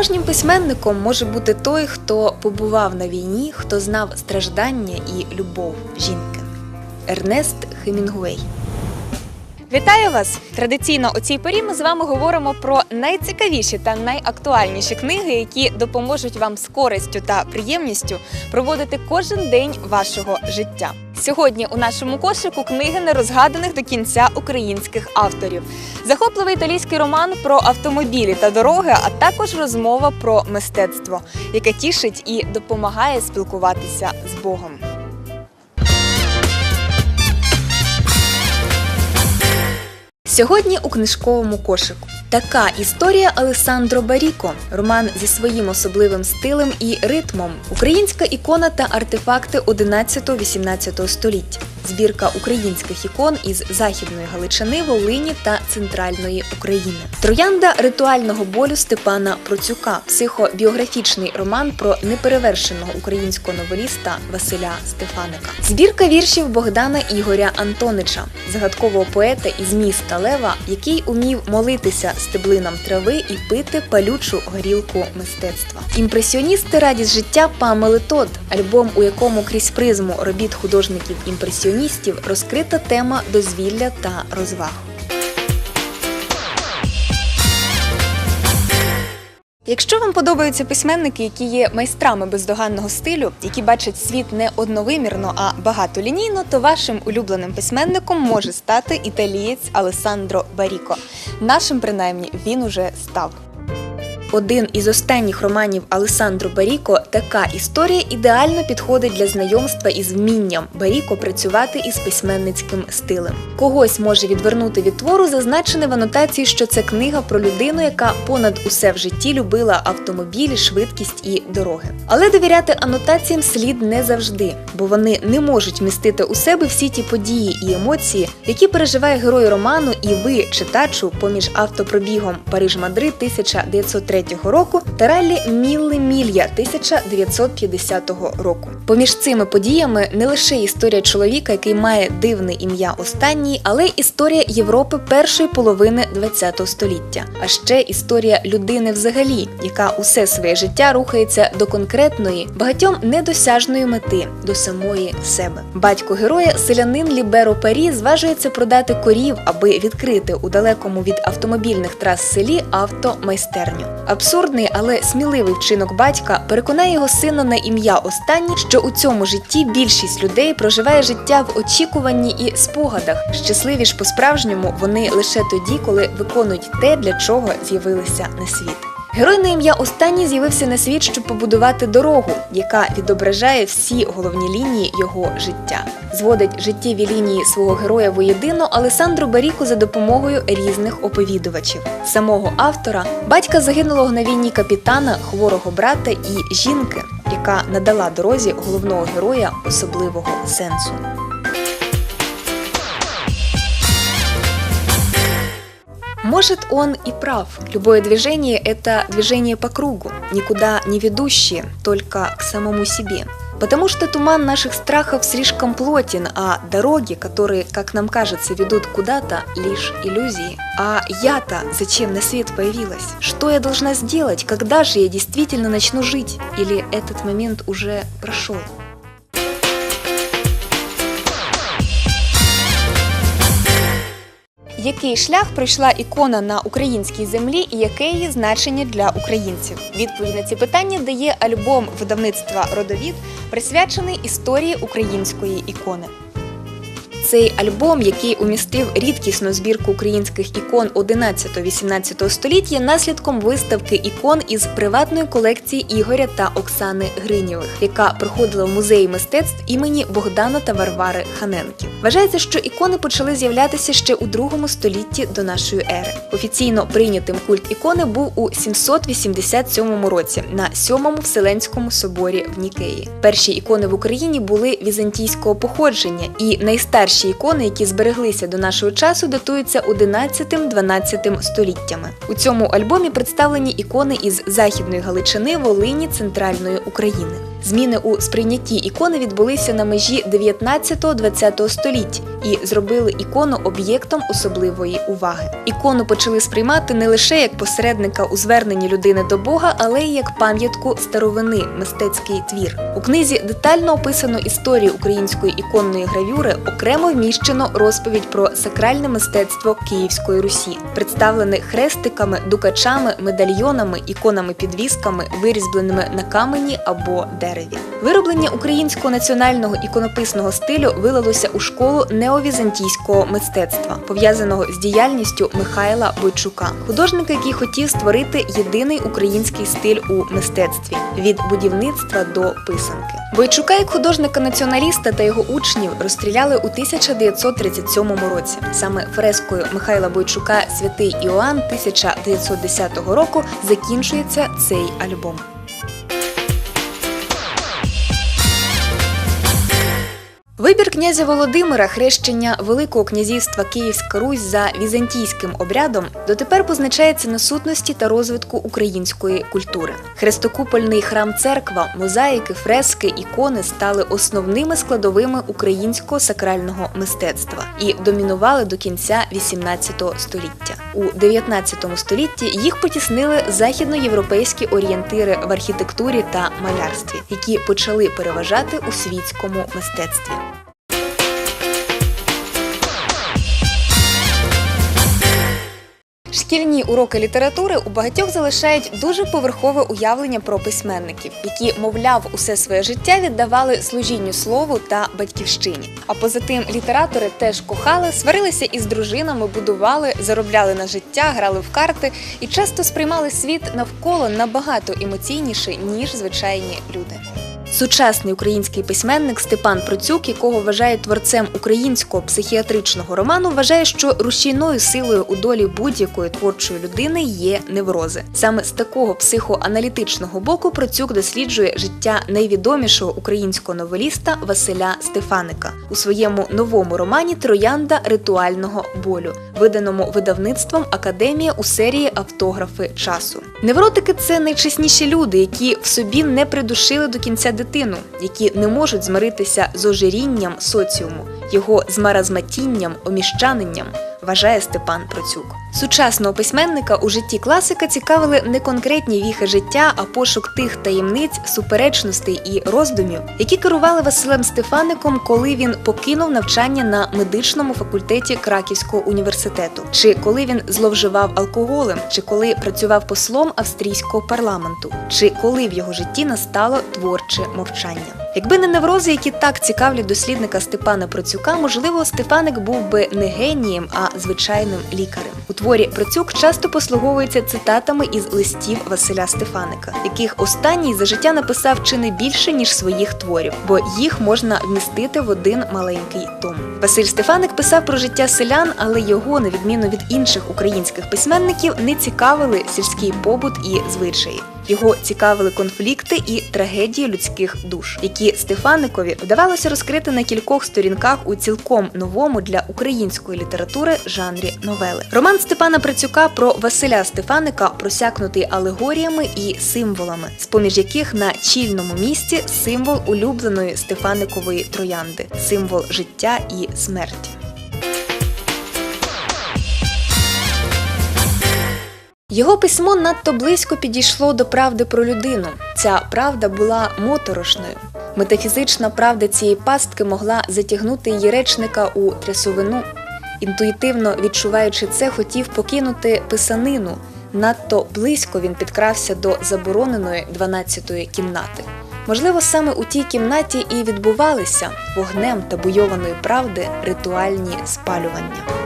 Справжнім письменником може бути той, хто побував на війні, хто знав страждання і любов жінки. Ернест Хемінгуей. Вітаю вас! Традиційно у цій порі ми з вами говоримо про найцікавіші та найактуальніші книги, які допоможуть вам з користю та приємністю проводити кожен день вашого життя. Сьогодні у нашому кошику книги нерозгаданих до кінця українських авторів. Захопливий італійський роман про автомобілі та дороги, а також розмова про мистецтво, яке тішить і допомагає спілкуватися з Богом. Сьогодні у книжковому кошику така історія Алесандро Баріко, роман зі своїм особливим стилем і ритмом, українська ікона та артефакти 11-18 століття, збірка українських ікон із західної Галичини, Волині та центральної України. Троянда ритуального болю Степана Процюка, психобіографічний роман про неперевершеного українського новеліста Василя Стефаника. Збірка віршів Богдана Ігоря Антонича, загадкового поета із міста Лева, який умів молитися стеблинам трави і пити палючу горілку мистецтва. Імпресіоністи радість життя Памели Тод, альбом, у якому крізь призму робіт художників-імпресіоністів розкрита тема дозвілля та розваг. Якщо вам подобаються письменники, які є майстрами бездоганного стилю, які бачать світ не одновимірно, а багатолінійно, то вашим улюбленим письменником може стати італієць Алесандро Баріко. Нашим принаймні він уже став. Один із останніх романів Алесандро Баріко така історія ідеально підходить для знайомства із вмінням Баріко працювати із письменницьким стилем. Когось може відвернути від твору, зазначене в анотації, що це книга про людину, яка понад усе в житті любила автомобілі, швидкість і дороги. Але довіряти анотаціям слід не завжди, бо вони не можуть містити у себе всі ті події і емоції, які переживає герой роману, і ви, читачу, поміж автопробігом Париж-Мадрид 1903 року та раллі Мілли Мілья 1950 року. Поміж цими подіями не лише історія чоловіка, який має дивне ім'я останній, але й історія Європи першої половини ХХ століття, а ще історія людини взагалі, яка усе своє життя рухається до конкретної, багатьом недосяжної мети до самої себе. Батько героя, селянин Ліберо Парі, зважується продати корів, аби відкрити у далекому від автомобільних трас селі автомайстерню. Абсурдний, але сміливий вчинок батька переконає його сина на ім'я останній, що у цьому житті більшість людей проживає життя в очікуванні і спогадах. Щасливі ж по-справжньому вони лише тоді, коли виконують те, для чого з'явилися на світ. Герой на ім'я останній з'явився на світ, щоб побудувати дорогу, яка відображає всі головні лінії його життя. Зводить життєві лінії свого героя воєдино Алесандро Баріко за допомогою різних оповідувачів. Самого автора, батька загинулого на війні капітана, хворого брата і жінки, яка надала дорозі головного героя особливого сенсу. Может, он и прав. Любое движение – это движение по кругу, никуда не ведущее, только к самому себе. Потому что туман наших страхов слишком плотен, а дороги, которые, как нам кажется, ведут куда-то, лишь иллюзии. А я-то зачем на свет появилась? Что я должна сделать? Когда же я действительно начну жить? Или этот момент уже прошел? Який шлях пройшла ікона на українській землі і яке її значення для українців? Відповідь на ці питання дає альбом видавництва Родовід, присвячений історії української ікони. Цей альбом, який умістив рідкісну збірку українських ікон 11-18 століття, є наслідком виставки ікон із приватної колекції Ігоря та Оксани Гринєвих, яка проходила в музеї мистецтв імені Богдана та Варвари Ханенків. Вважається, що ікони почали з'являтися ще у другому столітті до нашої ери. Офіційно прийнятим культ ікони був у 787 році на сьомому Вселенському соборі в Нікеї. Перші ікони в Україні були візантійського походження, і найстарші ікони, які збереглися до нашого часу, датуються 11-12 століттями. У цьому альбомі представлені ікони із Західної Галичини, Волині, Центральної України. Зміни у сприйнятті ікони відбулися на межі 19-20 століть і зробили ікону об'єктом особливої уваги. Ікону почали сприймати не лише як посередника у зверненні людини до Бога, але й як пам'ятку старовини, мистецький твір. У книзі детально описано історію української іконної гравюри, окремо вміщено розповідь про сакральне мистецтво Київської Русі, представлене хрестиками, дукачами, медальйонами, іконами-підвісками, вирізбленими на камені або дереві. Вироблення українського національного іконописного стилю вилилося у школу неовізантійського мистецтва, пов'язаного з діяльністю Михайла Бойчука, художника, який хотів створити єдиний український стиль у мистецтві від будівництва до писанки. Бойчука як художника-націоналіста та його учнів розстріляли у 1937 році. Саме фрескою Михайла Бойчука Святий Іоанн 1910 року закінчується цей альбом. Вибір князя Володимира хрещення Великого князівства Київська Русь за візантійським обрядом дотепер позначається на сутності та розвитку української культури. Хрестокупольний храм церква, мозаїки, фрески, ікони стали основними складовими українського сакрального мистецтва і домінували до кінця XVIII століття. У 19 столітті їх потіснили західноєвропейські орієнтири в архітектурі та малярстві, які почали переважати у світському мистецтві. Шкільні уроки літератури у багатьох залишають дуже поверхове уявлення про письменників, які, мовляв, усе своє життя віддавали служінню слову та батьківщині. А поза тим, літератори теж кохали, сварилися із дружинами, будували, заробляли на життя, грали в карти і часто сприймали світ навколо набагато емоційніше ніж звичайні люди. Сучасний український письменник Степан Процюк, якого вважають творцем українського психіатричного роману, вважає, що рушійною силою у долі будь-якої творчої людини є неврози. Саме з такого психоаналітичного боку Процюк досліджує життя найвідомішого українського новеліста Василя Стефаника у своєму новому романі Троянда ритуального болю, виданому видавництвом Академія у серії Автографи часу. Невротики це найчесніші люди, які в собі не придушили до кінця дитину, які не можуть змиритися з ожирінням соціуму, його змаразматінням, оміщаненням, вважає Степан Процюк. Сучасного письменника у житті класика цікавили не конкретні віхи життя, а пошук тих таємниць, суперечностей і роздумів, які керували Василем Стефаником, коли він покинув навчання на медичному факультеті Краківського університету, чи коли він зловживав алкоголем, чи коли працював послом австрійського парламенту, чи коли в його житті настало творче мовчання. Якби не неврози, які так цікавлять дослідника Степана Процюка, можливо, Стефаник був би не генієм, а звичайним лікарем. Творі Процюк часто послуговується цитатами із листів Василя Стефаника, яких останній за життя написав чи не більше ніж своїх творів, бо їх можна вмістити в один маленький том. Василь Стефаник писав про життя селян, але його, на відміну від інших українських письменників, не цікавили сільський побут і звичаї. Його цікавили конфлікти і трагедії людських душ, які Стефаникові вдавалося розкрити на кількох сторінках у цілком новому для української літератури жанрі новели. Роман Степана Працюка про Василя Стефаника просякнутий алегоріями і символами, з поміж яких на чільному місці символ улюбленої Стефаникової троянди, символ життя і смерті. Його письмо надто близько підійшло до правди про людину. Ця правда була моторошною. Метафізична правда цієї пастки могла затягнути її речника у трясовину. Інтуїтивно відчуваючи це, хотів покинути писанину. Надто близько він підкрався до забороненої 12-ї кімнати. Можливо, саме у тій кімнаті і відбувалися вогнем та буйованої правди ритуальні спалювання.